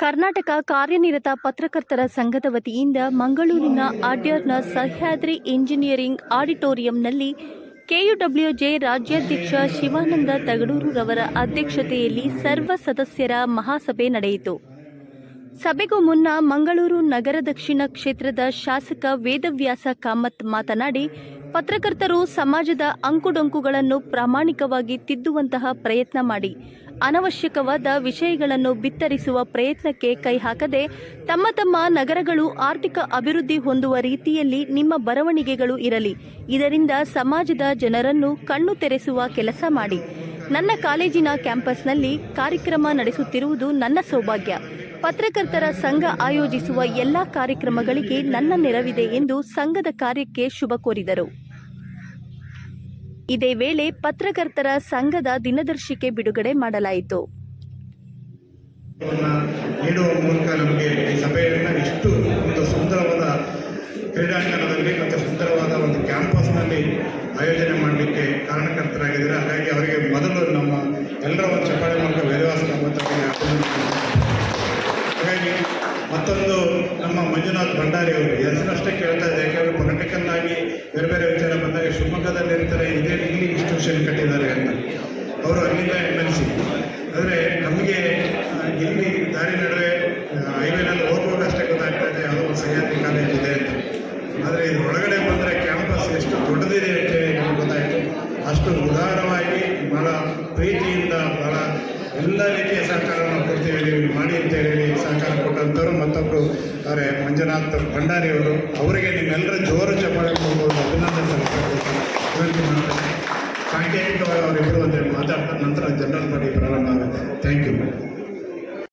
ಕರ್ನಾಟಕ ಕಾರ್ಯನಿರತ ಪತ್ರಕರ್ತರ ಸಂಘದ ವತಿಯಿಂದ ಮಂಗಳೂರಿನ ಆಡ್ಯರ್ನ ಸಹ್ಯಾದ್ರಿ ಇಂಜಿನಿಯರಿಂಗ್ ಆಡಿಟೋರಿಯಂನಲ್ಲಿ ಕೆಯುಡಬ್ಲ್ಯೂಜೆ ರಾಜ್ಯಾಧ್ಯಕ್ಷ ಶಿವಾನಂದ ತಗಡೂರುರವರ ಅಧ್ಯಕ್ಷತೆಯಲ್ಲಿ ಸರ್ವ ಸದಸ್ಯರ ಮಹಾಸಭೆ ನಡೆಯಿತು. ಸಭೆಗೂ ಮುನ್ನ ಮಂಗಳೂರು ನಗರ ದಕ್ಷಿಣ ಕ್ಷೇತ್ರದ ಶಾಸಕ ವೇದವ್ಯಾಸ ಕಾಮತ್ ಮಾತನಾಡಿ, ಪತ್ರಕರ್ತರು ಸಮಾಜದ ಅಂಕುಡೊಂಕುಗಳನ್ನು ಪ್ರಾಮಾಣಿಕವಾಗಿ ತಿದ್ದುವಂತಹ ಪ್ರಯತ್ನ ಮಾಡಿ ಅನವಶ್ಯಕವಾದ ವಿಷಯಗಳನ್ನು ಬಿತ್ತರಿಸುವ ಪ್ರಯತ್ನಕ್ಕೆ ಕೈ ಹಾಕದೆ ತಮ್ಮ ತಮ್ಮ ನಗರಗಳು ಆರ್ಥಿಕ ಅಭಿವೃದ್ಧಿ ಹೊಂದುವ ರೀತಿಯಲ್ಲಿ ನಿಮ್ಮ ಬರವಣಿಗೆಗಳು ಇರಲಿ. ಇದರಿಂದ ಸಮಾಜದ ಜನರನ್ನು ಕಣ್ಣು ತೆರೆಸುವ ಕೆಲಸ ಮಾಡಿ. ನನ್ನ ಕಾಲೇಜಿನ ಕ್ಯಾಂಪಸ್ನಲ್ಲಿ ಕಾರ್ಯಕ್ರಮ ನಡೆಸುತ್ತಿರುವುದು ನನ್ನ ಸೌಭಾಗ್ಯ. ಪತ್ರಕರ್ತರ ಸಂಘ ಆಯೋಜಿಸುವ ಎಲ್ಲಾ ಕಾರ್ಯಕ್ರಮಗಳಿಗೆ ನನ್ನ ನೆರವಿದೆ ಎಂದು ಸಂಘದ ಕಾರ್ಯಕ್ಕೆ ಶುಭ ಕೋರಿದರು. ಇದೇ ವೇಳೆ ಪತ್ರಕರ್ತರ ಸಂಘದ ದಿನದರ್ಶಿಕೆ ಬಿಡುಗಡೆ ಮಾಡಲಾಯಿತು. ನೀಡುವ ಮೂಲಕ ನಮಗೆ ಈ ಸಭೆಯನ್ನು ಇಷ್ಟು ಒಂದು ಸುಂದರವಾದ ಕ್ರೀಡಾಂಗಣದಲ್ಲಿ ಮತ್ತು ಸುಂದರವಾದ ಒಂದು ಕ್ಯಾಂಪಸ್ನಲ್ಲಿ ಆಯೋಜನೆ ಮಾಡಲಿಕ್ಕೆ ಕಾರಣಕರ್ತರಾಗಿದ್ದಾರೆ? ಹಾಗಾಗಿ ಅವರಿಗೆ ಮೊದಲು ನಮ್ಮ ಎಲ್ಲರ ಒಂದು ಚಪ್ಪಾಳೆ ಮೂಲಕ ಕಾಮತ್ತವರಿಗೆ ಹಾಗಾಗಿ ಮತ್ತೊಂದು ನಮ್ಮ ಮಂಜುನಾಥ್ ಭಂಡಾರಿ ಅವರು, ಹೆಸರಷ್ಟೇ ಕೇಳ್ತಾ ಇದೆ ಇದೇ ಇಲ್ಲಿ ಇನ್ಸ್ಟಿಟ್ಯೂಷನ್ ಕಟ್ಟಿದ್ದಾರೆ ಅಂತ. ಅವರು ಅಲ್ಲಿಂದ ಎಂ ಎಲ್ ಸಿ ಆದರೆ ನಮಗೆ ಇಲ್ಲಿ ದಾರಿ ನಡುವೆ ಹೈವೇನಲ್ಲಿ ಹೋಗುವಾಗ ಅಷ್ಟೇ ಗೊತ್ತಾಗ್ತಾ ಇದೆ, ಯಾವುದೋ ಒಂದು ಸಹ್ಯಾದ್ರಿ ಕಾಲೇಜ್ ಇದೆ ಅಂತ. ಆದರೆ ಇದು ಒಳಗಡೆ ಬಂದರೆ ಕ್ಯಾಂಪಸ್ ಎಷ್ಟು ದೊಡ್ಡದಿದೆ ಅಂತೇಳಿ ನಮಗೆ ಗೊತ್ತಾಯಿತು. ಅಷ್ಟು ಉದಾರವಾಗಿ ಭಾಳ ಪ್ರೀತಿಯಿಂದ ಭಾಳ ಎಲ್ಲ ರೀತಿಯ ಸಹಕಾರವನ್ನು ಕೊಡ್ತೀವಿ ನೀವು ಮಾಡಿ ಅಂತ ಹೇಳಿ ಸಹಕಾರ ಕೊಟ್ಟಂಥವ್ರು ಮತ್ತೊಬ್ಬರು ಅವರೇ ಮಂಜುನಾಥ್ ಭಂಡಾರಿ ಅವರು, ಅವರಿಗೆ ನಿಮ್ಮೆಲ್ಲರ ಜೋರು ಚಪ್ಪಾಳೆ ಕೊಡ್ಬೋದು ಅಭಿನಂದನೆ ನಂತರ ಜನರಲ್ ಬಾಡಿ ಪ್ರಾರಂಭ ಆಗುತ್ತೆ ಥ್ಯಾಂಕ್ ಯು